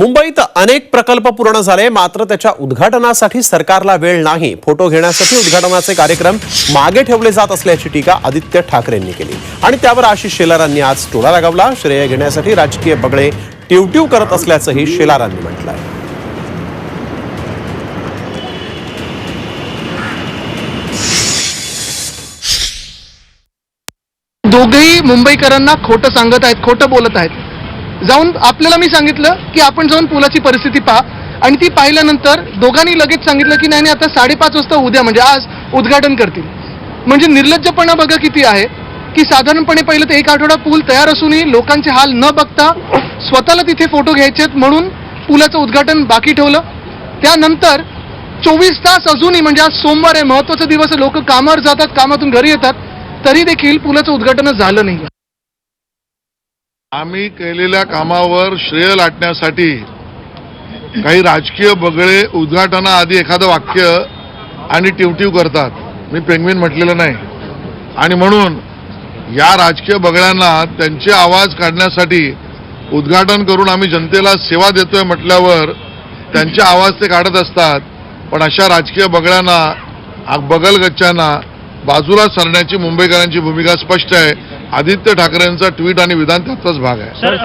मुंबईत अनेक प्रकल्प पूर्ण झाले मात्र त्याच्या उद्घाटनासाठी सरकारला वेळ नाही. फोटो घेण्यासाठी उद्घाटनाचे कार्यक्रम मागे ठेवले जात असल्याची टीका आदित्य ठाकरेंनी केली. आणि त्यावर आशिष शेलारांनी आज टोळा लगावला. श्रेय घेण्यासाठी राजकीय बगळे ट्यूट्यू करत असल्याचंही शेलारांनी म्हटलंय. दोघेही मुंबईकरांना खोटं सांगत आहेत खोटं बोलत आहेत. जाऊन आपल्याला मी सांगितलं की आपण जाऊन पुलाची परिस्थिती पहा. आणि ती पाहिल्यानंतर दोघांनी लगेच सांगितलं की नाही नाही, आता साडेपाच वाजता उद्या म्हणजे आज उद्घाटन करतील. म्हणजे निर्लज्जपणा बघा किती आहे की साधारणपणे पहिलं तर एक आठवडा पूल तयार असूनही लोकांचे हाल न बघता स्वतःला तिथे फोटो घ्यायचे म्हणून पुलाचं उद्घाटन बाकी ठेवलं. त्यानंतर चोवीस तास अजूनही म्हणजे आज सोमवार आहे महत्त्वाचा दिवस आहे लोक कामावर जातात कामातून घरी येतात तरी देखील पुलाचं उद्घाटनच झालं नाही आम्ही केलेल्या कामावर श्रेय लाटण्यासाठी काही राजकीय बगळे उद्घाटनाआधी एखादं वाक्य आणि टिवटिव करतात. मी पेंगविन म्हटलेलं नाही. आणि म्हणून या राजकीय बगळ्यांना त्यांचे आवाज काढण्यासाठी उद्घाटन करून आम्ही जनतेला सेवा देतोय म्हटल्यावर त्यांचे आवाज ते काढत असतात. पण अशा राजकीय बगळ्यांना बगलगच्च्यांना बाजूला सरण्याची मुंबईकरांची भूमिका स्पष्ट आहे. आदित्य ठाकरेंचा ट्विट आणि विधान त्याचाच भाग आहे.